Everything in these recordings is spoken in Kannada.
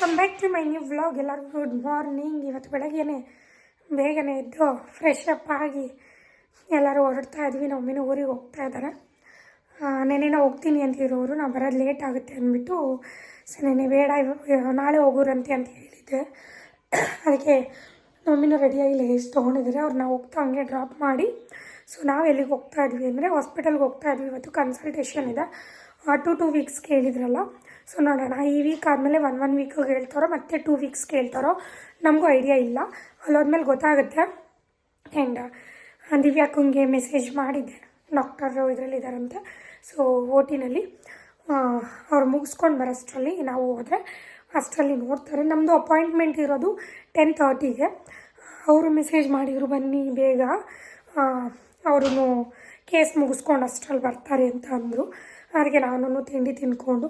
Welcome back to my new vlog ಎಲ್ಲರಿಗೂ ಗುಡ್ ಮಾರ್ನಿಂಗ್ ಇವತ್ತು ಬೆಳಗ್ಗೆನೆ ಬೇಗನೆ ಎದ್ದು ಫ್ರೆಶ್ ಅಪ್ ಆಗಿ ಎಲ್ಲರೂ ಹೊರಡ್ತಾ ಇದ್ವಿ. ನಮ್ಮಿನ ಊರಿಗೆ ಹೋಗ್ತಾ ಇದ್ದಾರೆ. ನೆನೆನ ಹೋಗ್ತೀನಿ ಅಂತಿರೋರು. ನಾವು ಬರೋದು ಲೇಟ್ ಆಗುತ್ತೆ ಅಂದ್ಬಿಟ್ಟು ಸೊ ನೆನೆ ಬೇಡ ನಾಳೆ ಹೋಗೋರಂತೆ ಅಂತ ಹೇಳಿದ್ದೆ. ಅದಕ್ಕೆ ಮಮ್ಮಿನ ರೆಡಿಯಾಗಿ ಲೇಸ್ ತೊಗೊಂಡಿದ್ದಾರೆ. ನಾವು ಹೋಗ್ತಾ ಹಂಗೆ ಡ್ರಾಪ್ ಮಾಡಿ ಸೊ ನಾವು ಎಲ್ಲಿಗೆ ಹೋಗ್ತಾ ಇದ್ವಿ ಅಂದರೆ ಹಾಸ್ಪಿಟಲ್ಗೆ ಹೋಗ್ತಾ ಇದ್ವಿ. ಇವತ್ತು ಕನ್ಸಲ್ಟೇಷನ್ ಇದೆ. ಟು ಟು ವೀಕ್ಸ್ ಕೇಳಿದ್ರಲ್ಲ. ಸೊ ನೋಡೋಣ. ಈ ವೀಕ್ ಆದಮೇಲೆ ಒನ್ ಒನ್ ವೀಕ್ ಹೇಳ್ತಾರೋ, ಮತ್ತೆ ಟೂ ವೀಕ್ಸ್ ಕೇಳ್ತಾರೋ, ನಮಗೂ ಐಡಿಯಾ ಇಲ್ಲ. ಅಲ್ಲೋದ್ಮೇಲೆ ಗೊತ್ತಾಗುತ್ತೆ. ಆ್ಯಂಡ್ ದಿವ್ಯಾಕಂಗೆ ಮೆಸೇಜ್ ಮಾಡಿದ್ದೆ. ಡಾಕ್ಟರು ಇದರಲ್ಲಿದ್ದಾರಂತೆ ಸೊ ಓ ಟಿನಲ್ಲಿ ಅವ್ರು ಮುಗಿಸ್ಕೊಂಡು ಬರೋಷ್ಟರಲ್ಲಿ ನಾವು ಹೋದರೆ ಅಷ್ಟರಲ್ಲಿ ನೋಡ್ತಾರೆ. ನಮ್ಮದು ಅಪಾಯಿಂಟ್ಮೆಂಟ್ ಇರೋದು ಟೆನ್ ತರ್ಟಿಗೆ ಅವರು ಮೆಸೇಜ್ ಮಾಡಿದರು, ಬನ್ನಿ ಬೇಗ. ಅವರು ಕೇಸ್ ಮುಗಿಸ್ಕೊಂಡು ಅಷ್ಟರಲ್ಲಿ ಬರ್ತಾರೆ ಅಂತ ಅಂದರು. ಅವ್ರಿಗೆ ನಾನು ತಿಂಡಿ ತಿಂದ್ಕೊಂಡು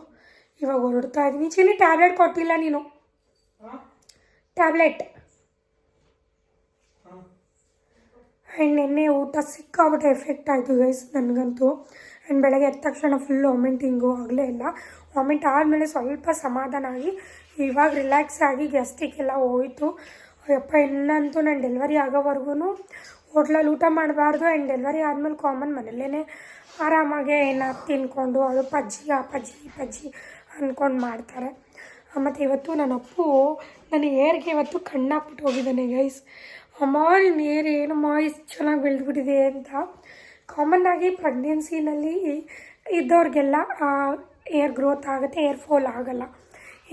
ಇವಾಗ ಹೊರಡ್ತಾ ಇದ್ದೀನಿ ಚಿಲ್ಲಿ ಟ್ಯಾಬ್ಲೆಟ್ ಕೊಟ್ಟಿಲ್ಲ ನೀನು. ಟ್ಯಾಬ್ಲೆಟ್ ಆ್ಯಂಡ್ ನಿನ್ನೆ ಊಟ ಸಿಕ್ಕಾಬಿಟ್ಟೆ ಎಫೆಕ್ಟ್ ಆಯಿತು ಗೈಸ್ ನನಗಂತೂ. ಆ್ಯಂಡ್ ಬೆಳಗ್ಗೆ ಎದ್ದ ತಕ್ಷಣ ಫುಲ್ ವಾಮಿಟಿಂಗು ಆಗಲೇ ಇಲ್ಲ. ವಾಮಿಟ್ ಆದಮೇಲೆ ಸ್ವಲ್ಪ ಸಮಾಧಾನ ಆಗಿ ಇವಾಗ ರಿಲ್ಯಾಕ್ಸ್ ಆಗಿ ಗ್ಯಾಸ್ಟ್ರಿಕ್ ಎಲ್ಲ ಹೋಯಿತು. ಅಯ್ಯಪ್ಪ ಇನ್ನಂತೂ ನಾನು ಡೆಲಿವರಿ ಆಗೋವರೆಗೂ ಹೋಟ್ಲಲ್ಲಿ ಊಟ ಮಾಡಬಾರ್ದು. ಆ್ಯಂಡ್ ಡೆಲಿವರಿ ಆದಮೇಲೆ ಕಾಮನ್ ಮನೇಲೇ ಆರಾಮಾಗೆ ಏನಾದ್ರು ತಿನ್ಕೊಂಡು ಅದು ಪಜ್ಜಿ ಆ ಪಜ್ಜಿ ಪಜ್ಜಿ. ಅಂದ್ಕೊಂಡು ಮಾಡ್ತಾರೆ. ಮತ್ತು ಇವತ್ತು ನನ್ನ ಅಪ್ಪು ನನ್ನ ಏರ್ಗೆ ಇವತ್ತು ಕಣ್ಣಾಕ್ಬಿಟ್ಟು ಹೋಗಿದ್ದಾನೆ ಗೈಸ್ ಅಮ್ಮ ನಿನ್ನ ಏರ್ ಏನಮ್ಮ ಇಷ್ಟು ಚೆನ್ನಾಗಿ ಬೆಳೆದ್ಬಿಟ್ಟಿದೆ ಅಂತ. ಕಾಮನ್ ಆಗಿ ಪ್ರೆಗ್ನೆನ್ಸಿನಲ್ಲಿ ಇದ್ದವ್ರಿಗೆಲ್ಲ ಏರ್ ಗ್ರೋತ್ ಆಗುತ್ತೆ ಏರ್ ಫಾಲ್ ಆಗೋಲ್ಲ.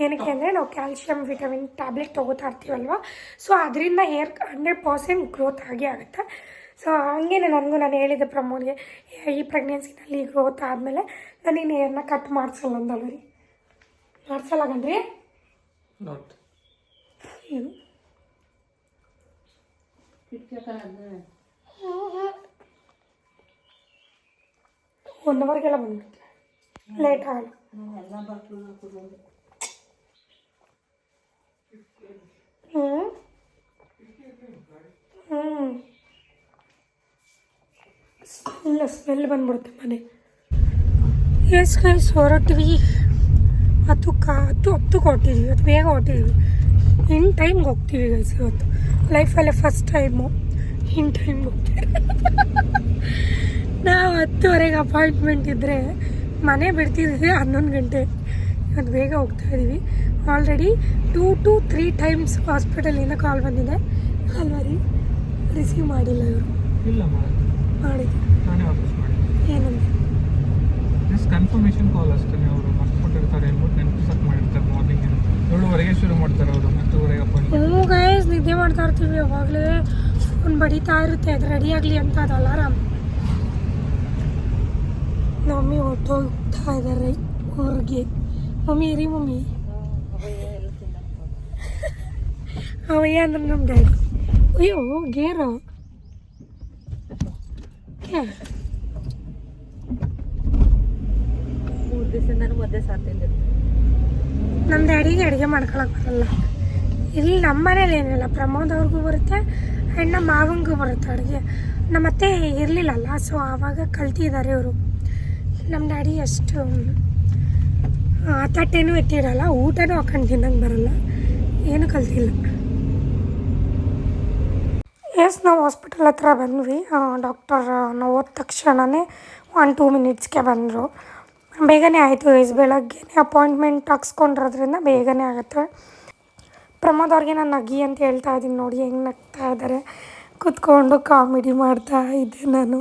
ಏನಕ್ಕೆ ಅಂದರೆ ನಾವು ಕ್ಯಾಲ್ಶಿಯಂ ವಿಟಮಿನ್ ಟ್ಯಾಬ್ಲೆಟ್ ತೊಗೋತಾ ಇರ್ತೀವಲ್ವ? ಸೊ ಅದರಿಂದ ಏರ್ ಹಂಡ್ರೆಡ್ ಪರ್ಸೆಂಟ್ ಗ್ರೋತ್ ಆಗೇ ಆಗುತ್ತೆ. ಸೊ ಹಂಗೆ ನನಗೂ ನಾನು ಹೇಳಿದ್ದೆ ಪ್ರಮೋದ್ಗೆ, ಈ ಪ್ರೆಗ್ನೆನ್ಸಿನಲ್ಲಿ ಗ್ರೋತ್ ಆದಮೇಲೆ ನಾನು ಇನ್ನು ಏರ್ನ ಕಟ್ ಮಾಡಿಸಲ್ಲ ಅಂದಲ್ಲ ರೀ ಮಾಡಿಸಲ್ಲ ಕಣ್ರಿ ನಾಟ್ ಏನು ಒನ್ ಅವರ್ಗೆಲ್ಲ ಬಂದ್ಬಿಡುತ್ತೆ ಲೇಟ್ ಆಗಲ್ಲ. ಹ್ಞೂ ಹ್ಞೂ ಇಲ್ಲ ಸ್ಮೆಲ್ ಬಂದ್ಬಿಡುತ್ತೆ ಮನೆ. ಎಸ್ ಗೈಸ್ ಹೊರಟ್ವಿ. ಹತ್ತು ಕಾ ಹತ್ತು ಹತ್ತಕ್ಕೆ ಹೊಟ್ಟಿದ್ವಿ ಇವತ್ತು ಬೇಗ ಹೊಟ್ಟಿದ್ವಿ ಇನ್ ಟೈಮ್ಗೆ ಹೋಗ್ತೀವಿ ಗೈಸ್ ಇವತ್ತು. ಲೈಫಲ್ಲೇ ಫಸ್ಟ್ ಟೈಮು ಇನ್ ಟೈಮ್ಗೆ ಹೋಗ್ತೀವಿ. ನಾವು ಹತ್ತುವರೆಗೆ ಅಪಾಯಿಂಟ್ಮೆಂಟ್ ಇದ್ದರೆ ಮನೆ ಬಿಡ್ತಿದ್ದೀವಿ ಹನ್ನೊಂದು ಗಂಟೆ. ಇವತ್ತು ಬೇಗ ಹೋಗ್ತಾ ಇದ್ದೀವಿ. Already two to three times ಹಾಸ್ಪಿಟಲಿಂದ call ಬಂದಿದೆ. ಅಲ್ವಾ ರೀ ರಿಸೀವ್ ಮಾಡಿಲ್ಲ ಇವರು. ಮಾಡಿದ್ರು ನಾನೇ ವಾಪಸ್ ಮಾಡಿ ಏನಂದ್ರೆ ಜಸ್ಟ್ ಕನ್ಫರ್ಮೇಷನ್ ಕಾಲ್ ಅಷ್ಟೇ ಅವರು ಮರ್ತ್ಬಿಟ್ಟಿರ್ತಾರೆ ಹೇಳ್ಬಿಟ್ಟು ನೆನಪಿಸಕ್ಕೆ ಮಾಡಿರ್ತಾರೆ ಮಾರ್ನಿಂಗ್ ಏಳುವರೆಗೆ ಶುರು ಮಾಡ್ತಾರೆ ಅವರು ಹತ್ತುವರೆಗೆ ಅಪಾಯಿಂಟ್ಮೆಂಟ್ ಹ್ಞೂ ಗೈಸ್ ಇರ್ತೀವಿ ಯಾವಾಗಲೇ ಫೋನ್ ಬಡಿತಾ ಇರುತ್ತೆ. ಅದು ರೆಡಿ ಆಗಲಿ ಅಂತ ಅದು ಅಲಾರಾಮ್ ಮಮ್ಮಿ ಹೊಟ್ಟೋಗ್ತಾ ಇದ್ದಾರೆ ಹೊರಗೆ ಮಮ್ಮಿ ರೀ ಮಮ್ಮಿ. ಅವಯ್ಯ ಅಂದ್ರೆ ನಮ್ಮ ಡ್ಯಾಡಿ ಅಯ್ಯೋ ಗೇರು. ಮೂರು ದಿವಸದಿಂದ ಒದ್ದೆ ಸಾತಿದ್ದೆ ನಮ್ಮ ಡ್ಯಾಡಿಗೆ ಅಡುಗೆ ಮಾಡ್ಕೊಳಕ್ಕೆ ಬರಲ್ಲ. ಇಲ್ಲಿ ನಮ್ಮ ಮನೇಲಿ ಏನಿಲ್ಲ, ಪ್ರಮೋದ್ ಅವ್ರಿಗೂ ಬರುತ್ತೆ ಆ್ಯಂಡ್ ನಮ್ಮ ಮಾವಂಗೂ ಬರುತ್ತೆ ಅಡುಗೆ. ನಮ್ಮ ಅತ್ತೆ ಇರಲಿಲ್ಲಲ್ಲ ಸೊ ಆವಾಗ ಕಲ್ತಿದ್ದಾರೆ ಇವರು. ನಮ್ಮ ಡ್ಯಾಡಿ ಅಷ್ಟು ತಟ್ಟೆನೂ ಎತ್ತಿರಲ್ಲ, ಊಟನೂ ಹಾಕೊಂಡು ತಿನ್ನಂಗೆ ಬರಲ್ಲ, ಏನು ಕಲ್ತಿಲ್ಲ. ಎಸ್ ನಾವು ಹಾಸ್ಪಿಟಲ್ ಹತ್ರ ಬಂದ್ವಿ ಡಾಕ್ಟರ್ ನಾವು ಹೋದ ತಕ್ಷಣವೇ ಒನ್ ಟೂ ಮಿನಿಟ್ಸ್ಗೆ ಬಂದರು. ಬೇಗನೆ ಆಯಿತು ಎಸ್ ಬೆಳಗ್ಗೆ ಅಪಾಯಿಂಟ್ಮೆಂಟ್ ಹಾಕ್ಸ್ಕೊಂಡಿರೋದ್ರಿಂದ ಬೇಗನೆ ಆಗುತ್ತೆ. ಪ್ರಮೋದ್ ಅವ್ರಿಗೆ ನಾನು ನಗಿ ಅಂತ ಹೇಳ್ತಾ ಇದ್ದೀನಿ ನೋಡಿ, ಹೆಂಗೆ ನಗ್ತಾ ಇದ್ದಾರೆ ಕೂತ್ಕೊಂಡು ಕಾಮಿಡಿ ಮಾಡ್ತಾ ಇದ್ದೆ ನಾನು.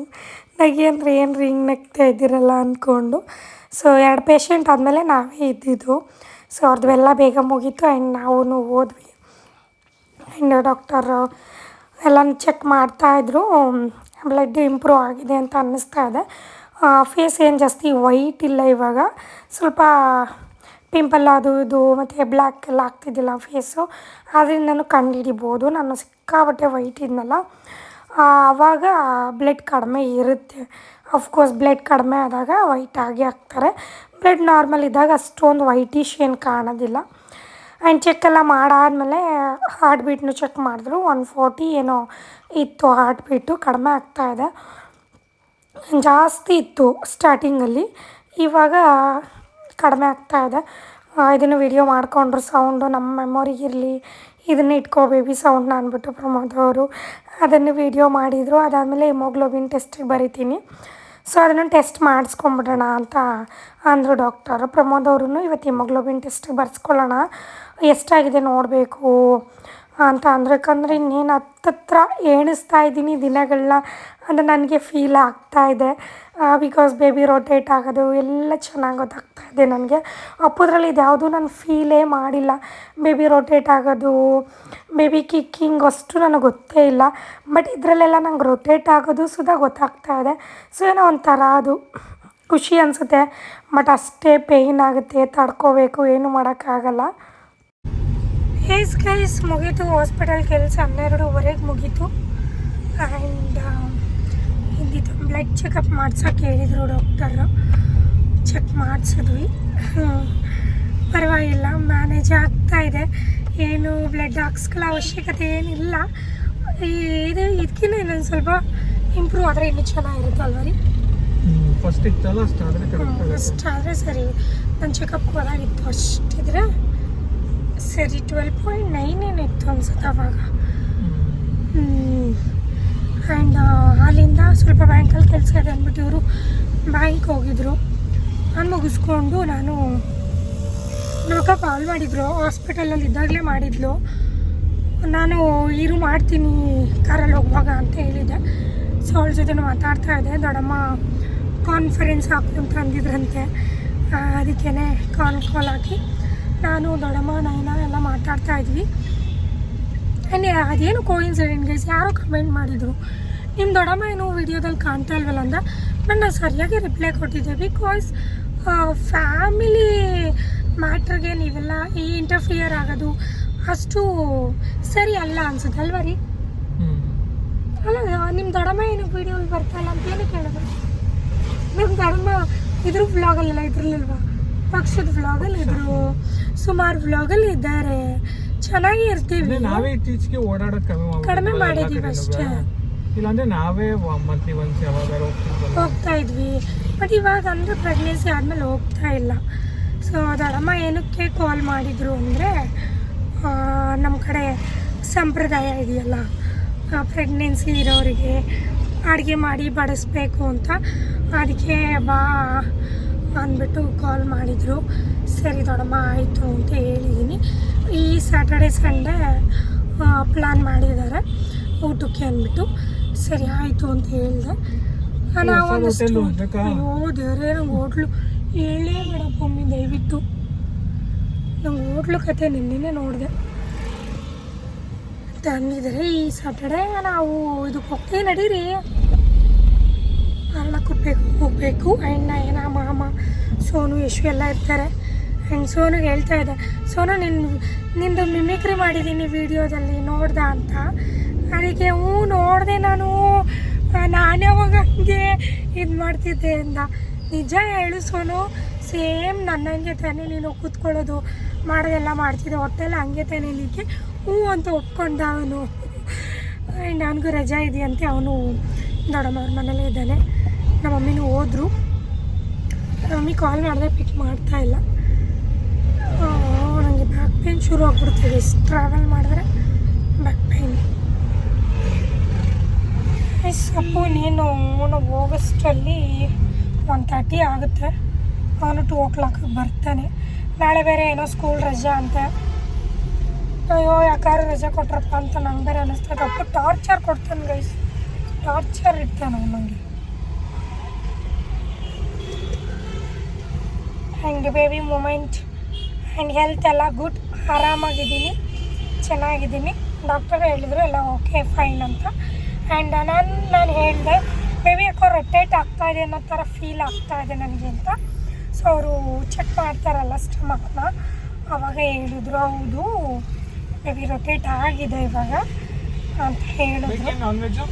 ನಗಿ ಅಂದರೆ ಏನು ರೀ ಹಿಂಗೆ ನಗ್ತಾ ಇದ್ದೀರಲ್ಲ ಅಂದ್ಕೊಂಡು ಸೊ ಎರಡು ಪೇಷಂಟ್ ಆದಮೇಲೆ ನಾವೇ ಇದ್ದಿದ್ದು. ಸೊ ಅವ್ರದ್ದು ಎಲ್ಲ ಬೇಗ ಮುಗೀತು. ಆ್ಯಂಡ್ ನಾವು ಹೋದ್ವಿ. ಆ್ಯಂಡ್ ಡಾಕ್ಟರ್ ಎಲ್ಲ ಚೆಕ್ ಮಾಡ್ತಾ ಮಾಡ್ತಾಯಿದ್ರು ಬ್ಲಡ್ ಇಂಪ್ರೂವ್ ಆಗಿದೆ ಅಂತ ಅನ್ನಿಸ್ತಾ ಇದೆ. ಫೇಸ್ ಏನು ಜಾಸ್ತಿ ವೈಟ್ ಇಲ್ಲ ಇವಾಗ. ಸ್ವಲ್ಪ ಪಿಂಪಲ್ ಅದು ಇದು ಮತ್ತು ಬ್ಲ್ಯಾಕ್ ಎಲ್ಲ ಆಗ್ತಿದ್ದಿಲ್ಲ ಫೇಸು ಅದರಿಂದನೂ ಕಂಡುಹಿಡಿಬೋದು ನಾನು ಸಿಕ್ಕಾಬಟ್ಟೆ ವೈಟ್ ಇದ್ನಲ್ಲ. ಆವಾಗ ಬ್ಲಡ್ ಕಡಿಮೆ ಇರುತ್ತೆ. ಅಫ್ಕೋರ್ಸ್ ಬ್ಲಡ್ ಕಡಿಮೆ ಆದಾಗ ವೈಟ್ ಆಗಿ ಹಾಕ್ತಾರೆ. ಬ್ಲಡ್ ನಾರ್ಮಲ್ ಇದ್ದಾಗ ಅಷ್ಟೊಂದು ವೈಟಿಶ್ ಏನು ಕಾಣೋದಿಲ್ಲ. ಆ್ಯಂಡ್ ಚೆಕ್ ಎಲ್ಲ ಮಾಡಾದಮೇಲೆ ಹಾರ್ಟ್ ಬೀಟ್ನು ಚೆಕ್ ಮಾಡಿದ್ರು. ಒನ್ ಫೋರ್ಟಿ ಏನೋ ಇತ್ತು ಹಾರ್ಟ್ ಬೀಟು ಕಡಿಮೆ ಆಗ್ತಾಯಿದೆ ಜಾಸ್ತಿ ಇತ್ತು ಸ್ಟಾರ್ಟಿಂಗಲ್ಲಿ ಇವಾಗ ಕಡಿಮೆ ಆಗ್ತಾ ಇದೆ. ಇದನ್ನು ವಿಡಿಯೋ ಮಾಡಿಕೊಂಡ್ರು ಸೌಂಡು ನಮ್ಮ ಮೆಮೊರಿಗಿರಲಿ ಇದನ್ನು ಇಟ್ಕೋ ಬೇಬಿ ಸೌಂಡ್ನ ಅಂದ್ಬಿಟ್ಟು ಪ್ರಮೋದ್ ಅವರು. ಅದನ್ನು ವಿಡಿಯೋ ಮಾಡಿದರು. ಅದಾದಮೇಲೆ ಹಿಮೋಗ್ಲೋಬಿನ್ ಟೆಸ್ಟಿಗೆ ಬರಿತೀನಿ. ಸೊ ಅದನ್ನು ಟೆಸ್ಟ್ ಮಾಡಿಸ್ಕೊಂಬಿಡೋಣ ಅಂತ ಅಂದರು ಡಾಕ್ಟರ್ ಪ್ರಮೋದ್ ಅವರು ಇವತ್ತು ಹಿಮೋಗ್ಲೋಬಿನ್ ಟೆಸ್ಟಿಗೆ ಬರ್ಸ್ಕೊಳ್ಳೋಣ. ಎಷ್ಟಾಗಿದೆ ನೋಡಬೇಕು. ಅಂತ ಅಂದ್ರೆ ಯಾಕಂದರೆ ಇನ್ನೇನು ಹತ್ತತ್ರ ಎಣಿಸ್ತಾ ಇದ್ದೀನಿ ದಿನಗಳನ್ನ ಅಂದರೆ ನನಗೆ ಫೀಲ್ ಆಗ್ತಾ ಇದೆ. ಬಿಕಾಸ್ ಬೇಬಿ ರೊಟೇಟ್ ಆಗೋದು, ಎಲ್ಲ ಚೆನ್ನಾಗಿ ಗೊತ್ತಾಗ್ತಾ ಇದೆ ನನಗೆ. ಅಪ್ಪದ್ರಲ್ಲಿ ಇದು ಯಾವುದೂ ನಾನು ಫೀಲೇ ಮಾಡಿಲ್ಲ. ಬೇಬಿ ರೊಟೇಟ್ ಆಗೋದು ಬೇಬಿ ಕಿಕ್ಕಿಂಗ್ ಅಷ್ಟು ನನಗೆ ಗೊತ್ತೇ ಇಲ್ಲ. ಬಟ್ ಇದರಲ್ಲೆಲ್ಲ ನಂಗೆ ರೊಟೇಟ್ ಆಗೋದು ಸುಧಾ ಗೊತ್ತಾಗ್ತಾ ಇದೆ. ಸೊ ಏನೋ ಒಂಥರ ಅದು ಖುಷಿ ಅನಿಸುತ್ತೆ. ಬಟ್ ಅಷ್ಟೇ ಪೇಯ್ನ್ ಆಗುತ್ತೆ, ತಡ್ಕೋಬೇಕು, ಏನು ಮಾಡೋಕ್ಕಾಗಲ್ಲ. ಹೇಸ್ ಗೈಸ್ ಮುಗೀತು. ಹಾಸ್ಪಿಟಲ್ ಕೆಲಸ ಹನ್ನೆರಡೂವರೆಗೆ ಮುಗೀತು. ಆ್ಯಂಡ್ ಇದ್ದಿತ್ತು ಬ್ಲಡ್ ಚೆಕಪ್ ಮಾಡ್ಸೋಕೆ ಹೇಳಿದರು ಡಾಕ್ಟರು ಚೆಕ್ ಮಾಡಿಸಿದ್ವಿ. ಪರವಾಗಿಲ್ಲ ಮ್ಯಾನೇಜ್ ಆಗ್ತಾ ಇದೆ. ಏನು ಬ್ಲಡ್ ಹಾಕ್ಸ್ಕೊಳ್ಳೋ ಅವಶ್ಯಕತೆ ಏನಿಲ್ಲ. ಈ ಇದು ಇದಕ್ಕಿಂತ ಇನ್ನೊಂದು ಸ್ವಲ್ಪ ಇಂಪ್ರೂವ್ ಆದರೆ ಇನ್ನೂ ಚೆನ್ನಾಗಿರುತ್ತೆ ಅಲ್ವ ರೀ? ಫಸ್ಟ್ ಇತ್ತಲ್ಲ ಅಷ್ಟಾದರೆ ಕರೆಕ್ಟ್ ಅಷ್ಟಾದರೆ ಸರಿ. ನನ್ನ ಚೆಕಪ್ ಹೋದಾಗಿತ್ತು ಅಷ್ಟಿದ್ರೆ ಸರಿ ಟ್ವೆಲ್ ಪಾಯಿಂಟ್ ನೈನ್ ಏನಿತ್ತು ಅನ್ಸುತ್ತೆ ಅವಾಗ. ಆ್ಯಂಡ್ ಅಲ್ಲಿಂದ ಸ್ವಲ್ಪ ಬ್ಯಾಂಕಲ್ಲಿ ಕೆಲಸ ಇದೆ ಅಂದ್ಬಿಟ್ಟು ಇವರು ಬ್ಯಾಂಕ್ ಹೋಗಿದ್ರು. ನಾನು ಮುಗಿಸ್ಕೊಂಡು ನಾನು ನಮ್ಮಕ್ಕ ಕಾಲ್ ಮಾಡಿದ್ರು. ಹಾಸ್ಪಿಟಲಲ್ಲಿ ಇದ್ದಾಗಲೇ ಮಾಡಿದ್ಲು. ನಾನು ಇರು ಮಾಡ್ತೀನಿ ಕಾರಲ್ಲಿ ಹೋಗುವಾಗ ಅಂತ ಹೇಳಿದೆ. ಸೊ ಅವಳ ಜೊತೆ ಮಾತಾಡ್ತಾ ಇದ್ದೆ. ದೊಡ್ಡಮ್ಮ ಕಾನ್ಫರೆನ್ಸ್ ಹಾಕು ಅಂತ ಅಂದಿದ್ರಂತೆ. ಅದಕ್ಕೇ ಕಾನ್ ಕಾಲ್ ಹಾಕಿ ನಾನು ದೊಡ್ಡಮ್ಮ ನಯನ ಎಲ್ಲ ಮಾತಾಡ್ತಾ ಇದ್ವಿ. ಆ್ಯಂಡ್ ಅದೇನು ಕೋಇನ್ಸಿಡೆಂಟ್ ಗೈಸ್ ಯಾರೋ ಕಮೆಂಟ್ ಮಾಡಿದರು. ನಿಮ್ಮ ದೊಡ್ಡಮ್ಮ ಏನು ವಿಡಿಯೋದಲ್ಲಿ ಕಾಣ್ತಾ ಇಲ್ವಲ್ಲ ಅಂತ ಬಟ್ ನಾನು ಸರಿಯಾಗಿ ರಿಪ್ಲೈ ಕೊಟ್ಟಿದ್ದೆ. ಬಿಕಾಸ್ ಫ್ಯಾಮಿಲಿ ಮ್ಯಾಟ್ರಿಗೆ ನೀವೆಲ್ಲ ಈ ಇಂಟರ್ಫಿಯರ್ ಆಗೋದು ಅಷ್ಟು ಸರಿ ಅಲ್ಲ ಅನ್ಸುತ್ತೆ ಅಲ್ವಾ ರೀ. ಅಲ್ಲ ನಿಮ್ಮ ದೊಡ್ಡಮ್ಮ ಏನು ಬರ್ತಾ ಇಲ್ಲ ಅಂತ ಏನು ಕೇಳಿದ್ರು? ನಿಮ್ಮ ದೊಡ್ಡಮ್ಮ ಇದ್ರ ಬ್ಲಾಗಲ್ಲೆಲ್ಲ ಇದ್ರಲ್ಲಿಲ್ವಾ ಪಕ್ಷದ ವ್ಲಾಗಲ್ಲಿ ಇದ್ರು ಸುಮಾರು ವ್ಲಾಗಲ್ಲಿ ಇದ್ದಾರೆ. ಚೆನ್ನಾಗಿ ಇರ್ತೀವಿ ನಾವೇ. ಇತ್ತೀಚೆಗೆ ಓಡಾಡೋದು ಕಡಿಮೆ ಕಡಿಮೆ ಮಾಡಿದೀವಿ. ಅಷ್ಟೇ. ಇಲ್ಲಾಂದ್ರೆ ನಾವೇ ಒನ್ಸ್ ಯಾವಾಗಾರ ಹೋಗ್ತಾ ಇದ್ವಿ. ಬಟ್ ಇವಾಗ ಅಂದ್ರೆ ಪ್ರೆಗ್ನೆನ್ಸಿ ಆದಮೇಲೆ ಹೋಗ್ತಾ ಇಲ್ಲ. ಸೊ ದಡಮ್ಮ ಏನಕ್ಕೆ ಕಾಲ್ ಮಾಡಿದ್ರು ಅಂದರೆ ನಮ್ಮ ಕಡೆ ಸಂಪ್ರದಾಯ ಇದೆಯಲ್ಲ ಪ್ರೆಗ್ನೆನ್ಸಿ ಇರೋರಿಗೆ ಅಡುಗೆ ಮಾಡಿ ಬಡಿಸ್ಬೇಕು ಅಂತ. ಅದಕ್ಕೆ ಬಾ ಅಂದ್ಬಿಟ್ಟು ಕಾಲ್ ಮಾಡಿದರು. ಸರಿ ದೊಡ್ಡಮ್ಮ ಆಯಿತು ಅಂತ ಹೇಳಿದ್ದೀನಿ ಈ ಸ್ಯಾಟರ್ಡೆ ಸಂಡೇ ಪ್ಲ್ಯಾನ್ ಮಾಡಿದ್ದಾರೆ. ಊಟಕ್ಕೆ ಅಂದ್ಬಿಟ್ಟು. ಸರಿ ಆಯಿತು ಅಂತ ಹೇಳಿದೆ. ನಾವು? ಅಯ್ಯೋ ದೇವರೇ ನಂಗೆ ಹೋಟ್ಲು ಹೇಳೇ ಬೇಡ ಮಮ್ಮಿ ದಯವಿಟ್ಟು. ನಂಗೆ ಹೋಟ್ಲು ಕತೆ ನಿನ್ನೆ ನೋಡಿದೆ. ತಂದಿದ್ದಾರೆ. ಈ ಸ್ಯಾಟರ್ಡೆ ನಾವು ಇದಕ್ಕೆ ಹೋಗ್ತೀವಿ ನಡೀರಿ. ಅರ್ಳಕುಪ್ಪೆಗೆ ಹೋಗಬೇಕು ಆ್ಯಂಡ್ ಏನ, ಮಾಮ, ಸೋನು, ಯಶು ಎಲ್ಲ ಇರ್ತಾರೆ. ಆ್ಯಂಡ್ ಸೋನುಗೆ ಹೇಳ್ತಾ ಇದ್ದೆ ಸೋನು ನಿನ್ನ ನಿಂದು ಮಿಮಿಕ್ರಿ ಮಾಡಿದ್ದೀನಿ ವಿಡಿಯೋದಲ್ಲಿ ನೋಡ್ದ ಅಂತ. ಅದಕ್ಕೆ ಹ್ಞೂ ನೋಡಿದೆ ನಾನು. ನಾನೇ ಯಾವಾಗ ಹಂಗೆ ಇದು ಮಾಡ್ತಿದ್ದೆ ಅಂದ ನಿಜ ಹೇಳು ಸೋನು, ಸೇಮ್ ನನ್ನಂಗೆ ತಾನೇ ನೀನು ಕೂತ್ಕೊಳ್ಳೋದು, ಮಾಡೋದೆಲ್ಲ ಮಾಡ್ತಿದ್ದೆ, ಹೊಟ್ಟೆಲ್ಲ ಹಂಗೆ ತಾನೇ ನಿನಗೆ? ಹ್ಞೂ ಅಂತ ಒಪ್ಕೊಂಡ ಅವನು. ಆ್ಯಂಡ್ ನನಗೂ ರಜಾ ಇದೆಯಂತೆ, ಅವನು ದೊಡ್ಡಮ್ಮವ್ರ ಮನೇಲೇ ಇದ್ದಾನೆ. ನಮ್ಮ ಮಮ್ಮಿನೂ ಹೋದ್ರು. ಮಮ್ಮಿ ಕಾಲ್ ಮಾಡಿದೆ ಪಿಕ್ ಮಾಡ್ತಾ ಇಲ್ಲ. ನನಗೆ ಬ್ಯಾಕ್ ಪೇನ್ ಶುರು ಆಗ್ಬಿಡ್ತದೆ ಟ್ರಾವೆಲ್ ಮಾಡಿದ್ರೆ ಬ್ಯಾಕ್ ಪೇನ್ ಸಪ್ಪು, ನೀನು ನಾವು ಆಗಸ್ಟಲ್ಲಿ ಒನ್ ತರ್ಟಿ ಆಗುತ್ತೆ. ಅವನು ಟು ಓ ಕ್ಲಾಕಿಗೆ ಬರ್ತಾನೆ. ನಾಳೆ ಬೇರೆ ಏನೋ ಸ್ಕೂಲ್ ರಜಾ ಅಂತ. ಅಯ್ಯೋ ಯಾಕಾರು ರಜೆ ಕೊಟ್ರಪ್ಪ ಅಂತ ನಂಗೆ ಬೇರೆ ಅನ್ನಿಸ್ತಾ ಅಪ್ಪ ಟಾರ್ಚರ್ ಕೊಡ್ತಾನೆ ಗೈಸ್ ಟಾರ್ಚರ್ ಇಡ್ತಾನೆ ನನಗೆ and baby movement and health ಎಲ್ಲ ಗುಡ್ ಆರಾಮಾಗಿದ್ದೀನಿ. ಚೆನ್ನಾಗಿದ್ದೀನಿ. ಡಾಕ್ಟರ್ ಹೇಳಿದ್ರು ಎಲ್ಲ ಓಕೆ ಫೈನ್ ಅಂತ. ಆ್ಯಂಡ್ ನಾನು ನಾನು ಹೇಳಿದೆ ಬೇಬಿ ಯಾಕೋ ರೊಟೇಟ್ ಆಗ್ತಾ ಇದೆ ಅನ್ನೋ ಥರ ಫೀಲ್ ಆಗ್ತಾ ಇದೆ ನನಗೆ ಅಂತ. ಸೊ ಅವರು ಚೆಕ್ ಮಾಡ್ತಾರಲ್ಲ ಸ್ಟಮಕ್ನ ಆವಾಗ ಹೇಳಿದ್ರು ಹೌದು ಬೇಬಿ ರೊಟೇಟ್ ಆಗಿದೆ ಇವಾಗ ಅಂತ ಹೇಳಿದ್ರು.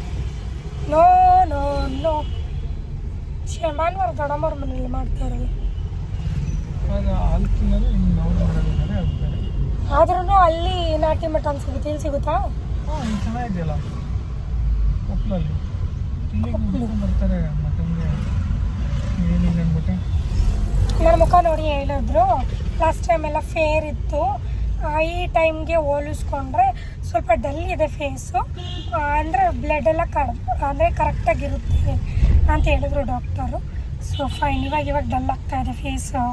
ನೋ ನೋ ನೋ ಶಮಾನ್ವರ್ ದೊಡ್ಡಮ್ಮರ ದೊಡ್ಡಮ್ಮವ್ರ ಮನೇಲಿ ಮಾಡ್ತಾರಲ್ಲ ಅದು ಹಾಲು ತಿನ್ನೋದು ಇನ್ನು ನಾವು ಮಾಡೋದಾದ್ರೆ ಅದು ಬೇರೆ ಆದ್ರೂ ಅಲ್ಲಿ ನಾಟಿ ಮಟನ್ ಸಿಗುತ್ತೆ ಇಲ್ಲಿ ಸಿಗುತ್ತಾ? ಚೆನ್ನಾಗಿದೆಯಲ್ಲ? ಕೊಪ್ಪಲಲ್ಲಿ. ಇಲ್ಲಿಗೆ ಬರ್ತಾರೆ ಮಟನ್ಗೆ ಏನಿಲ್ಲ ಅಂದ್ಬಿಟ್ಟು. ನನ್ನ ಮುಖ ನೋಡಿ ಹೇಳಿದ್ರು. ಲಾಸ್ಟ್ ಟೈಮ್ ಎಲ್ಲ ಫೇರ್ ಇತ್ತು. ಈ ಟೈಮ್ಗೆ ಹೋಲಿಸ್ಕೊಂಡ್ರೆ ಸ್ವಲ್ಪ ಡಲ್ ಇದೆ ಫೇಸು ಅಂದರೆ ಬ್ಲಡ್ ಎಲ್ಲ ಕಡ್ ಅಂದರೆ ಕರೆಕ್ಟಾಗಿರುತ್ತೆ ಅಂತ ಹೇಳಿದ್ರು ಡಾಕ್ಟರು ಸೊ ಫೈನ್ ಇವಾಗ ಇವಾಗ ಡಲ್ ಆಗ್ತಾ ಇದೆ ಫೇಸು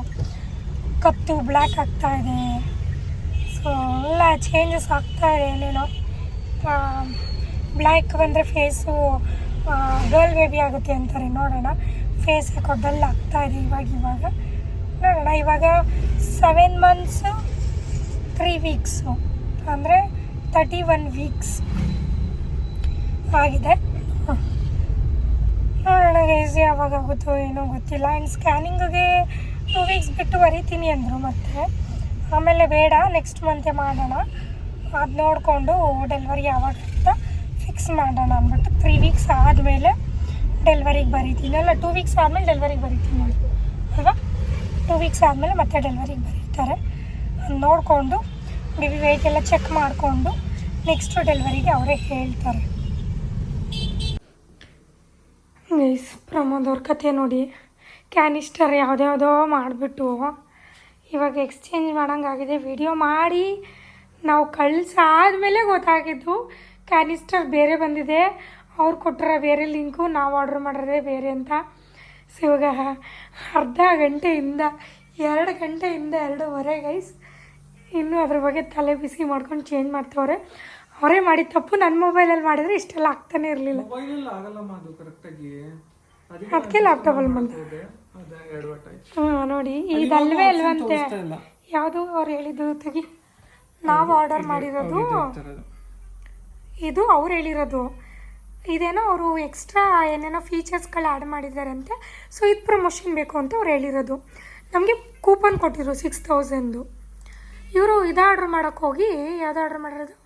ಕತ್ತು ಬ್ಲ್ಯಾಕ್ ಆಗ್ತಾ ಇದೆ. ಸೊ ಎಲ್ಲ ಚೇಂಜಸ್ ಆಗ್ತಾ ಇದೆ ಏನೇನೋ. ಬ್ಲ್ಯಾಕ್ ಬಂದರೆ ಫೇಸು ಗರ್ಲ್ ಬೇಬಿ ಆಗುತ್ತೆ ಅಂತಾರೆ ನೋಡೋಣ. ಫೇಸ್ ಯಾಕೋ ಡಲ್ ಆಗ್ತಾ ಇದೆ ಇವಾಗ ಇವಾಗ. ನೋಡೋಣ, ಇವಾಗ ಸೆವೆನ್ ಮಂತ್ಸು ತ್ರೀ ವೀಕ್ಸು ಅಂದರೆ ತರ್ಟಿ ಒನ್ ವೀಕ್ಸ್ ಆಗಿದೆ. ನೋಡೋಣ ಗೈಸ್ ಯಾವಾಗ ಆಗುತ್ತೋ ಏನೋ ಗೊತ್ತಿಲ್ಲ. ಆ್ಯಂಡ್ ಸ್ಕ್ಯಾನಿಂಗಿಗೆ ಟೂ ವೀಕ್ಸ್ ಬಿಟ್ಟು ಬರೀತೀನಿ ಅಂದರು ಮತ್ತೆ. ಆಮೇಲೆ ಬೇಡ ನೆಕ್ಸ್ಟ್ ಮಂತೆ ಮಾಡೋಣ. ಅದು ನೋಡಿಕೊಂಡು ಡೆಲಿವರಿ ಯಾವಾಗ ಅಂತ ಫಿಕ್ಸ್ ಮಾಡೋಣ ಅಂದ್ಬಿಟ್ಟು ತ್ರೀ ವೀಕ್ಸ್ ಆದಮೇಲೆ ಡೆಲಿವರಿಗೆ ಬರೀತೀನಿ. ಅಲ್ಲ ಟೂ ವೀಕ್ಸ್ ಆದಮೇಲೆ ಡೆಲಿವರಿಗೆ ಬರೀತೀನಿ ಅಲ್ವಾ? ಟೂ ವೀಕ್ಸ್ ಆದಮೇಲೆ ಮತ್ತೆ ಡೆಲಿವರಿಗೆ ಬರೀತಾರೆ. ನೋಡಿಕೊಂಡು ಬೇಬಿ ವೆಯ್ಟ್ ಎಲ್ಲ ಚೆಕ್ ಮಾಡಿಕೊಂಡು ನೆಕ್ಸ್ಟ್ ಡೆಲಿವರಿಗೆ ಅವರೇ ಹೇಳ್ತಾರೆ. ಪ್ರಮೋದವ್ರ ಕತೆ ನೋಡಿ. ಕ್ಯಾನಿಸ್ಟರ್ ಯಾವುದ್ಯಾವುದೋ ಮಾಡಿಬಿಟ್ಟು ಇವಾಗ ಎಕ್ಸ್ಚೇಂಜ್ ಮಾಡೋಂಗಾಗಿದೆ. ವಿಡಿಯೋ ಮಾಡಿ ನಾವು ಕಳಿಸಾದ್ಮೇಲೆ ಗೊತ್ತಾಗಿದ್ದು ಕ್ಯಾನಿಸ್ಟರ್ ಬೇರೆ ಬಂದಿದೆ. ಅವ್ರು ಕೊಟ್ಟರೆ ಬೇರೆ ಲಿಂಕು ನಾವು ಆರ್ಡ್ರ್ ಮಾಡಿರೋದೇ ಬೇರೆ ಅಂತ. ಸೊ ಇವಾಗ ಅರ್ಧ ಗಂಟೆಯಿಂದ, ಎರಡು ಗಂಟೆಯಿಂದ ಎರಡೂವರೆ ಗೈಸ್ ಇನ್ನೂ ಅದ್ರ ಬಗ್ಗೆ ತಲೆ ಬಿಸಿ ಮಾಡ್ಕೊಂಡು ಚೇಂಜ್ ಮಾಡ್ತವ್ರೆ. ಅವರೇ ಮಾಡಿದ ತಪ್ಪು ನನ್ನ ಮೊಬೈಲಲ್ಲಿ ಮಾಡಿದರೆ ಇಷ್ಟೆಲ್ಲ ಆಗ್ತಾನೆ ಇರಲಿಲ್ಲ. ಅದಕ್ಕೆ ಲ್ಯಾಪ್ಟಾಪ್ ಅಲ್ಲಿ ಅಡ್ವರ್ಟೈಸ್ ಹ್ಞೂ ನೋಡಿ ಇದಲ್ವೇ ಅಲ್ವಂತೆ. ಯಾವುದು ಅವ್ರು ಹೇಳಿದ್ದು ತೆಗಿ? ನಾವು ಆರ್ಡರ್ ಮಾಡಿರೋದು ಇದು ಅವ್ರು ಹೇಳಿರೋದು. ಇದೇನೋ ಅವರು ಎಕ್ಸ್ಟ್ರಾ ಏನೇನೋ ಫೀಚರ್ಸ್ಗಳು ಆ್ಯಡ್ ಮಾಡಿದ್ದಾರಂತೆ ಸೊ ಇದು ಪ್ರಮೋಷನ್ ಬೇಕು ಅಂತ ಅವ್ರು ಹೇಳಿರೋದು. ನಮಗೆ ಕೂಪನ್ ಕೊಟ್ಟಿದ್ರು ಸಿಕ್ಸ್ ತೌಸಂಡು ಇವರು ಇದು ಆರ್ಡ್ರ್ ಮಾಡೋಕ್ಕೆ ಹೋಗಿ ಯಾವ್ದು ಆರ್ಡ್ರ್ ಮಾಡಿರೋದು?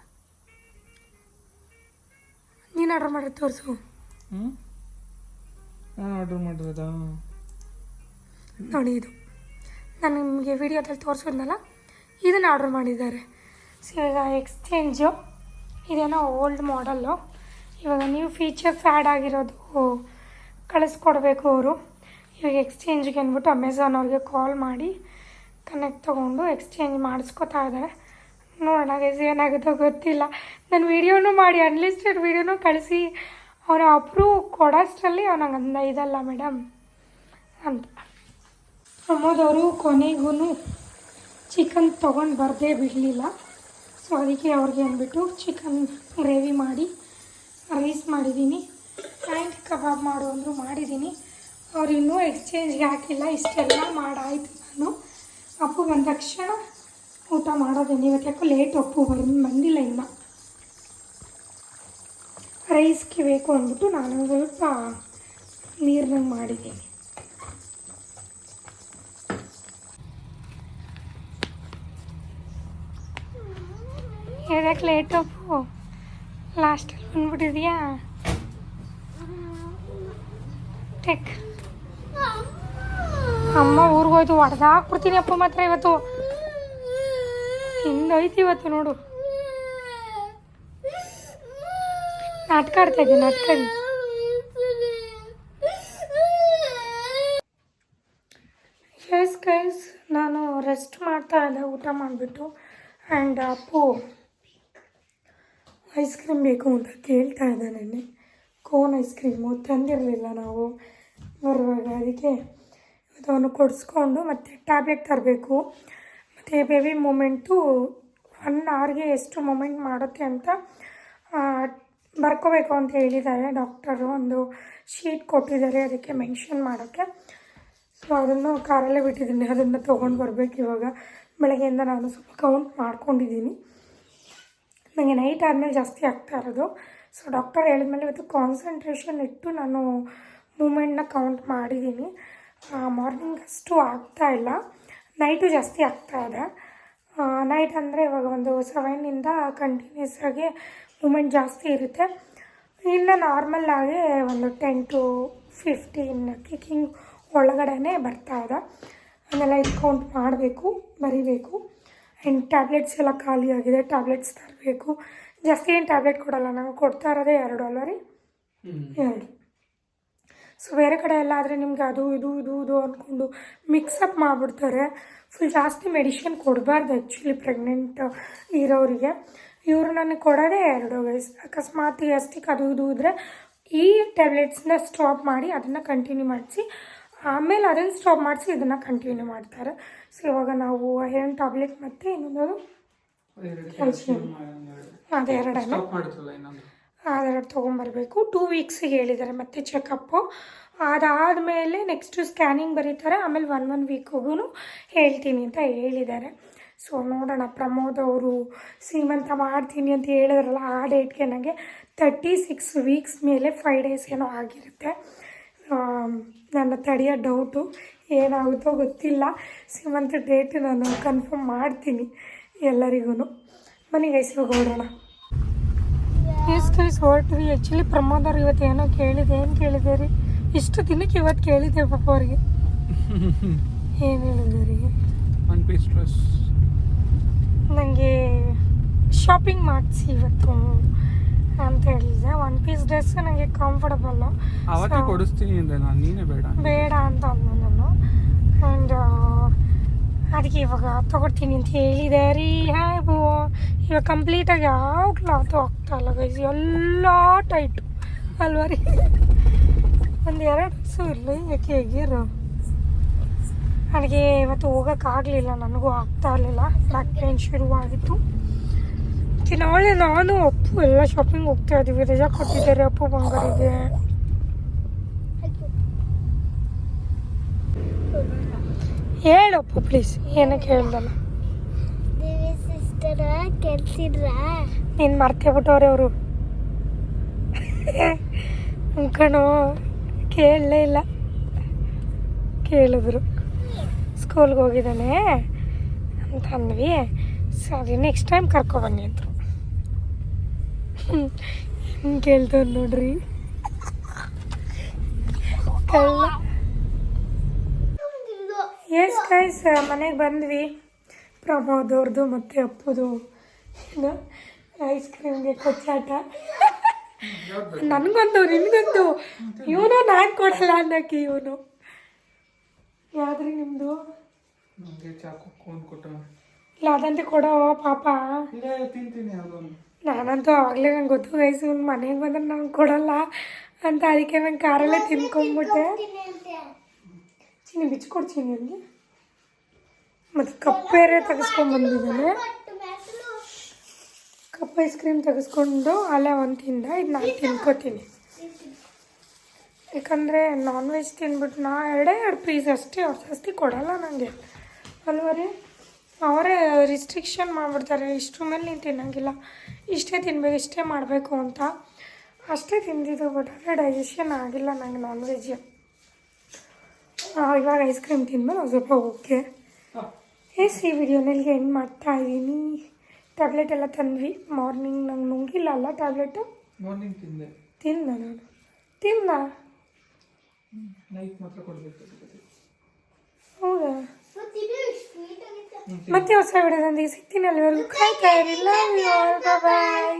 ನೀನು ಆರ್ಡ್ರ್ ಮಾಡಿರೋದು ತೋರಿಸು. ಹ್ಞೂ ನಾನು ಆರ್ಡರ್ ಮಾಡಿರೋದಾ ನೋಡಿ ಇದು. ನಾನು ನಿಮಗೆ ವಿಡಿಯೋದಲ್ಲಿ ತೋರಿಸಿದ್ನಲ್ಲ, ಇದನ್ನು ಆರ್ಡರ್ ಮಾಡಿದ್ದಾರೆ. ಸೊ ಇವಾಗ ಎಕ್ಸ್ಚೇಂಜು ಇದೇನೋ ಓಲ್ಡ್ ಮಾಡಲ್ಲು ಇವಾಗ ನ್ಯೂ ಫೀಚರ್ಸ್ ಆ್ಯಡ್ ಆಗಿರೋದು ಕಳಿಸ್ಕೊಡ್ಬೇಕು ಅವರು. ಇವಾಗ ಎಕ್ಸ್ಚೇಂಜ್ಗೆ ಅಂದ್ಬಿಟ್ಟು ಅಮೆಝಾನ್ ಅವ್ರಿಗೆ ಕಾಲ್ ಮಾಡಿ ಕನೆಕ್ಟ್ ತೊಗೊಂಡು ಎಕ್ಸ್ಚೇಂಜ್ ಮಾಡಿಸ್ಕೊತಾ ಇದ್ದಾರೆ. ನೋಡೋಣ ಏನಾಗುತ್ತೋ ಗೊತ್ತಿಲ್ಲ. ನಾನು ವೀಡಿಯೋನೂ ಮಾಡಿ ಅನ್ಲಿಸ್ಟೆಡ್ ವೀಡಿಯೋನೂ ಕಳಿಸಿ. ಅವನ ಅಪ್ರೂವ್ ಕೊಡೋಷ್ಟರಲ್ಲಿ ಅವನಿಗೆ ಅಂದ, ಇದಲ್ಲ ಮೇಡಮ್ ಅಂತ. ಪ್ರಮೋದವರು ಕೊನೆಗೂ ಚಿಕನ್ ತೊಗೊಂಡು ಬರದೇ ಬಿಡಲಿಲ್ಲ. ಸೊ ಅದಕ್ಕೆ ಅವ್ರಿಗೆ ಅಂದ್ಬಿಟ್ಟು ಚಿಕನ್ ಗ್ರೇವಿ ಮಾಡಿ, ರೈಸ್ ಮಾಡಿದ್ದೀನಿ. ಆ್ಯಂಡ್ ಕಬಾಬ್ ಮಾಡು ಅಂದರು ಮಾಡಿದ್ದೀನಿ. ಅವ್ರು ಇನ್ನೂ ಎಕ್ಸ್ಚೇಂಜ್ಗೆ ಹಾಕಿಲ್ಲ, ಇಷ್ಟೆಲ್ಲ ಮಾಡಾಯಿತು ನಾನು. ಅಪ್ಪು ಬಂದ ತಕ್ಷಣ ಊಟ ಮಾಡೋದೇನು ಇವತ್ತು ಯಾಕೋ ಲೇಟ್ ಅಪ್ಪು ಬಂದು ಬಂದಿಲ್ಲ ಇನ್ನು. ರೈಸ್ಗೆ ಬೇಕು ಅಂದ್ಬಿಟ್ಟು ನಾನು ಸ್ವಲ್ಪ ನೀರಿನಂಗೆ ಮಾಡಿದ್ದೀನಿ. ಯಾಕೆ ಲೇಟ್ ಅಪ್ಪು? ಲಾಸ್ಟಲ್ಲಿ ಬಂದ್ಬಿಟ್ಟಿದ್ಯಾ? ಟೆಕ್. ಅಮ್ಮ ಊರಿಗೋಯ್ತು ಹೊಡೆದಾಕ್ಬಿಡ್ತೀನಿ ಅಪ್ಪ ಮಾತ್ರ ಇವತ್ತು. ಹಿಂದೈತಿ ಇವತ್ತು ನೋಡು. ನಾಟಕ ಆಡ್ತಾ ಇದ್ದೀನಿ ನಾಟಕ ಎಸ್ ಗೈಸ್ ನಾನು ರೆಸ್ಟ್ ಮಾಡ್ತಾ ಇದ್ದೆ, ಊಟ ಮಾಡಿಬಿಟ್ಟು. ಆ್ಯಂಡ್ ಅಪ್ಪು ಐಸ್ ಕ್ರೀಮ್ ಬೇಕು ಅಂತ ಕೇಳ್ತಾ ಇದ್ದೆ ನೆನ್ನೆ. ಕೋನ್ ಐಸ್ ಕ್ರೀಮು ತಂದಿರಲಿಲ್ಲ ನಾವು. ಬರುವಾಗ ಅದಕ್ಕೆ ಇವತ್ತು ಕೊಡಿಸ್ಕೊಂಡು ಮತ್ತು ಟ್ಯಾಬ್ಲೆಟ್ ತರಬೇಕು. ಮತ್ತು ಬೇಬಿ ಮೂಮೆಂಟು ಒನ್ ಅವರ್ಗೆ ಎಷ್ಟು ಮೂಮೆಂಟ್ ಮಾಡುತ್ತೆ ಅಂತ ಬರ್ಕೋಬೇಕು ಅಂತ ಹೇಳಿದ್ದಾರೆ. ಡಾಕ್ಟರು ಒಂದು ಶೀಟ್ ಕೊಟ್ಟಿದ್ದಾರೆ ಅದಕ್ಕೆ ಮೆನ್ಷನ್ ಮಾಡೋಕ್ಕೆ. ಸೊ ಅದನ್ನು ಕಾರಲ್ಲೇ ಬಿಟ್ಟಿದ್ದೀನಿ. ಅದನ್ನು ತೊಗೊಂಡು ಬರಬೇಕು ಇವಾಗ. ಬೆಳಗ್ಗೆಯಿಂದ ನಾನು ಸ್ವಲ್ಪ ಕೌಂಟ್ ಮಾಡ್ಕೊಂಡಿದ್ದೀನಿ. ನನಗೆ ನೈಟ್ ಆದಮೇಲೆ ಜಾಸ್ತಿ ಆಗ್ತಾ ಇರೋದು. ಸೊ ಡಾಕ್ಟರ್ ಹೇಳಿದ್ಮೇಲೆ ಇವತ್ತು ಕಾನ್ಸಂಟ್ರೇಷನ್ ಇಟ್ಟು ನಾನು ಮೂಮೆಂಟ್ನ ಕೌಂಟ್ ಮಾಡಿದ್ದೀನಿ. ಮಾರ್ನಿಂಗ್ ಅಷ್ಟು ಆಗ್ತಾ ಇಲ್ಲ. ನೈಟು ಜಾಸ್ತಿ ಆಗ್ತಾ ಇದೆ. ನೈಟ್ ಅಂದರೆ ಇವಾಗ ಒಂದು ಸೆವೆನ್ನಿಂದ ಕಂಟಿನ್ಯೂಸ್ ಆಗಿ ಮೂಮೆಂಟ್ ಜಾಸ್ತಿ ಇರುತ್ತೆ. ಇನ್ನು ನಾರ್ಮಲ್ ಆಗಿ ಒಂದು ಟೆನ್ ಟು ಫಿಫ್ಟೀನ್ ಕಿಕ್ಕಿಂಗ್ ಒಳಗಡೆನೇ ಬರ್ತಾ ಇದೆ. ಅದನ್ನೆಲ್ಲ ಇಸ್ಕೌಂಟ್ ಕೌಂಟ್ ಮಾಡಬೇಕು ಬರಿಬೇಕು. ಆ್ಯಂಡ್ ಟ್ಯಾಬ್ಲೆಟ್ಸ್ ಎಲ್ಲ ಖಾಲಿ ಆಗಿದೆ ಟ್ಯಾಬ್ಲೆಟ್ಸ್ ತರಬೇಕು. ಜಾಸ್ತಿ ಏನು ಟ್ಯಾಬ್ಲೆಟ್ ಕೊಡಲ್ಲ ನಂಗೆ ಕೊಡ್ತಾ ಇರೋದೇ ಎರಡು ಅಲ್ಲ ರೀ? ಎರಡು. ಸೊ ಬೇರೆ ಕಡೆ ಎಲ್ಲ ಆದರೆ ನಿಮ್ಗೆ ಅದು ಇದು ಇದು ಇದು ಅಂದ್ಕೊಂಡು ಮಿಕ್ಸಪ್ ಮಾಡಿಬಿಡ್ತಾರೆ. ಫುಲ್ ಜಾಸ್ತಿ ಮೆಡಿಷನ್ ಕೊಡಬಾರ್ದು ಆ್ಯಕ್ಚುಲಿ ಪ್ರೆಗ್ನೆಂಟ್ ಇರೋರಿಗೆ. ಇವರು ನನಗೆ ಕೊಡೋದೇ ಎರಡು ವಯಸ್ಸು ಅಕಸ್ಮಾತ್ ಗ್ಯಾಸ್ಟಿಕ್ ಅದು ಇದು ಇದ್ದರೆ ಈ ಟ್ಯಾಬ್ಲೆಟ್ಸ್ನ ಸ್ಟಾಪ್ ಮಾಡಿ ಅದನ್ನು ಕಂಟಿನ್ಯೂ ಮಾಡಿಸಿ ಆಮೇಲೆ ಅದನ್ನು ಸ್ಟಾಪ್ ಮಾಡಿಸಿ ಇದನ್ನು ಕಂಟಿನ್ಯೂ ಮಾಡ್ತಾರೆ. ಸೊ ಇವಾಗ ನಾವು ಐರನ್ ಟ್ಯಾಬ್ಲೆಟ್ ಮತ್ತು ಇನ್ನೊಂದು Calcium. ಅದೇ ಸ್ಟಾಪ್ ಮಾಡಿದ್ರಲ್ಲ ತೊಗೊಂಬರಬೇಕು. ಟೂ ವೀಕ್ಸಿಗೆ ಹೇಳಿದ್ದಾರೆ ಮತ್ತೆ ಚೆಕಪ್ಪು ಅದಾದಮೇಲೆ ನೆಕ್ಸ್ಟು ಸ್ಕ್ಯಾನಿಂಗ್ ಬರೀತಾರೆ. ಆಮೇಲೆ ಒನ್ ಒನ್ ವೀಕ್ಗೂ ಹೇಳ್ತೀನಿ ಅಂತ ಹೇಳಿದ್ದಾರೆ. ಸೊ ನೋಡೋಣ. ಪ್ರಮೋದ್ ಅವರು ಸೀಮಂತ ಮಾಡ್ತೀನಿ ಅಂತ ಹೇಳಿದ್ರಲ್ಲ, ಆ ಡೇಟ್ಗೆ ನನಗೆ ತರ್ಟಿ ಸಿಕ್ಸ್ ವೀಕ್ಸ್ ಮೇಲೆ ಫೈವ್ ಡೇಸ್ ಏನೋ ಆಗಿರುತ್ತೆ. ನನ್ನ ತಡೆಯೋ ಡೌಟು ಏನಾಗುತ್ತೋ ಗೊತ್ತಿಲ್ಲ. ಸೀಮಂತ ಡೇಟ್ ನಾನು ಕನ್ಫರ್ಮ್ ಮಾಡ್ತೀನಿ ಎಲ್ಲರಿಗೂ ಮನೆಗೆ ಇವಾಗ ಹೊರಡೋಣ ಎಸ್ ಗೈಸ್ ಹೊರಟ್ವಿ. ಆ್ಯಕ್ಚುಲಿ ಪ್ರಮೋದ್ ಅವ್ರು ಇವತ್ತು ಏನೋ ಕೇಳಿದೆ. ಏನು ಕೇಳಿದೆ ರೀ? ಇಷ್ಟು ದಿನಕ್ಕೆ ಇವತ್ತು ಕೇಳಿದೆ ಪಾಪ ಅವ್ರಿಗೆ. ಏನು ಹೇಳಿದೆ ರೀ ಒನ್ ಪೀಸ್ ಡ್ರೆಸ್ ನನಗೆ ಶಾಪಿಂಗ್ ಮಾಡಿಸಿ ಇವತ್ತು ಅಂತ ಹೇಳಿದೆ. ಒನ್ ಪೀಸ್ ಡ್ರೆಸ್ ನನಗೆ ಕಂಫರ್ಟಬಲ್ ಅವತ್ತೇ ಕೊಡಿಸ್ತೀನಿ ಅಂದೆ ನಾನು. ನೀನೇ ಬೇಡ. ಬೇಡ ಅಂತ ಅಂದ ನಾನು. ಆ್ಯಂಡ್ ಅದಕ್ಕೆ ಇವಾಗ ತಗೊಳ್ತೀನಿ ಅಂತ ಹೇಳಿದೆ. ರೀ, ಹಾಯ್ ಬೋ ಇವಾಗ ಕಂಪ್ಲೀಟಾಗಿ ಯಾವ ಕ್ಲಾತು ಆಗ್ತಾ ಇಲ್ಲ ಗೈಸ್ ಎಲ್ಲ ಟೈಟು ಅಲ್ವಾ ರೀ? ಒಂದು ಎರಡು ಸು ಇಲ್ಲ ಯಾಕೆ ಹೇಗಿರು? ನನಗೆ ಇವತ್ತು ಹೋಗೋಕ್ಕಾಗಲಿಲ್ಲ ನನಗೂ ಆಗ್ತಾ ಇರಲಿಲ್ಲ. ಬ್ಯಾಕ್ ಪೇನ್ ಶುರುವಾಗಿತ್ತು. ನಾಳೆ ನಾನು ಅಪ್ಪು ಎಲ್ಲ ಶಾಪಿಂಗ್ ಹೋಗ್ತಾ ಇದ್ದೀವಿ ರಜಾ ಕೊಟ್ಟಿದ್ದಾರೆ ಅಪ್ಪು ಬಂಗಾರಿಗೆ ಹೇಳಪ್ಪ ಪ್ಲೀಸ್ ಏನಕ್ಕೆ ಹೇಳ್ದಲ್ಲ? ದೇವಿ ಸಿಸ್ಟರ ಕೆಲ್ಸಿದ್ರ ನೀನು ಮರ್ತೇ ಬಿಟ್ಟವ್ರೆ ಅವರು. ಕಣೋ ಕೇಳಲೇ ಇಲ್ಲ. ಕೇಳಿದ್ರು. ಸ್ಕೂಲ್ಗೆ ಹೋಗಿದ್ದಾನೆ ಅಂತ ಅಂದ್ವಿ. ಸರಿ ನೆಕ್ಸ್ಟ್ ಟೈಮ್ ಕರ್ಕೊಬನ್ನಿ ಅಂದರು ಹಿಂಗೆ ಕೇಳ್ತವ್ರು ನೋಡ್ರಿ. ಕಳ್ಳ ಎಸ್ ಗೈಸ್ ಮನೆಗೆ ಬಂದ್ವಿ. ಪ್ರಮೋದ್ ಅವ್ರದ್ದು ಮತ್ತು ಅಪ್ಪದು. ಏನು ಐಸ್ ಕ್ರೀಮ್ಗೆ ಕೊಚ್ಚಾಟ. ನನಗೊಂದು ನಿನಗೊಂದು. ಇವನು ನಾನು ಕೊಡಲ್ಲ ಅನ್ನಕ್ಕೆ ಇವನು. ಯಾವ್ದ್ರಿ ನಿಮ್ಮದು ನನಗೆ ಚಾಕು ಕೋನ್ ಕೊಟ್ಟು ಇಲ್ಲ ಅದಂತೆ ಕೊಡೋ ಪಾಪ. ಇಲ್ಲ ತಿಂತೀನಿ ಅದೊಂದು. ನಾನಂತೂ ಆಗಲೇ ನಂಗೆ ಗೊತ್ತು ಗೈಸ್ ಇವ್ನು ಮನೆಗೆ ಬಂದ್ರೆ ನಂಗೆ ಕೊಡಲ್ಲ ಅಂತ ಅದಕ್ಕೆ ನಂಗೆ ಕಾರಲ್ಲೇ ತಿನ್ಕೊಂಡ್ಬಿಟ್ಟೆ. ಚಿನ್ನಿ ಬಿಚ್ಕೊಡ್ತೀನಿ ನನಗೆ ಮತ್ತು ಕಪ್ಪೇರೆ ಬೇರೆ ಕಪ್ ಐಸ್ ಕ್ರೀಮ್ ತೆಗೆಸ್ಕೊಂಡು ಅಲ್ಲೇ ಒಂದು ತಿಂದ ಇದು ನಾನು ತಿನ್ಕೋತೀನಿ. ಯಾಕಂದರೆ ನಾನ್ ವೆಜ್ ತಿನ್ಬಿಟ್ಟು ನಾ ಎರಡೇ ಎರಡು ಪೀಸ್ ಅಷ್ಟೇ ಅವ್ರು ಜಾಸ್ತಿ ಕೊಡಲ್ಲ ನನಗೆ ಅಲ್ವ ರೀ ಅವರೇ ರಿಸ್ಟ್ರಿಕ್ಷನ್ ಮಾಡಿಬಿಡ್ತಾರೆ, ಇಷ್ಟ್ರ ಮೇಲೆ ನೀನು ತಿನ್ನೋಂಗಿಲ್ಲ. ಇಷ್ಟೇ ತಿನ್ಬೇಕು, ಇಷ್ಟೇ ಮಾಡಬೇಕು ಅಂತ. ಅಷ್ಟೇ ತಿಂದಿದ್ದು ಬಟ್ ಆದರೆ ಡೈಜೆಷನ್ ಆಗಿಲ್ಲ ನನಗೆ ನಾನ್ ವೆಜ್ ಇವಾಗ ಐಸ್ ಕ್ರೀಮ್ ತಿಂದ್ಮೇಲೆ ಒಂದು ಸ್ವಲ್ಪ ಓಕೆ ಎಸ್ ಈ ವಿಡಿಯೋನಲ್ಲಿ ಎಂಡ್ ಮಾಡ್ತಾ ಇದ್ದೀನಿ ಟ್ಯಾಬ್ಲೆಟ್ ಎಲ್ಲ ತಂದ್ವಿ ಮಾರ್ನಿಂಗ್ ನಂಗೆ ನುಂಗಿಲ್ಲ ಅಲ್ಲ ಟ್ಯಾಬ್ಲೆಟು ಮಾರ್ನಿಂಗ್ ತಿಂದೆ ತಿಂದ ನಾನು ತಿಂದ ನೈಟ್ ಮಾತ್ರ ಕೊಡಬೇಕು ಹೌದಾ ಮತ್ತೆ ಹೊಸ ವಿಡಿಯೋದೊಂದಿಗೆ ಸಿಗ್ತೀನಿ ಅಲ್ಲಿವರೆಗೂ ಕಾಯ್ತಾ ಇರಲಿಲ್ಲ ಬಾಯ್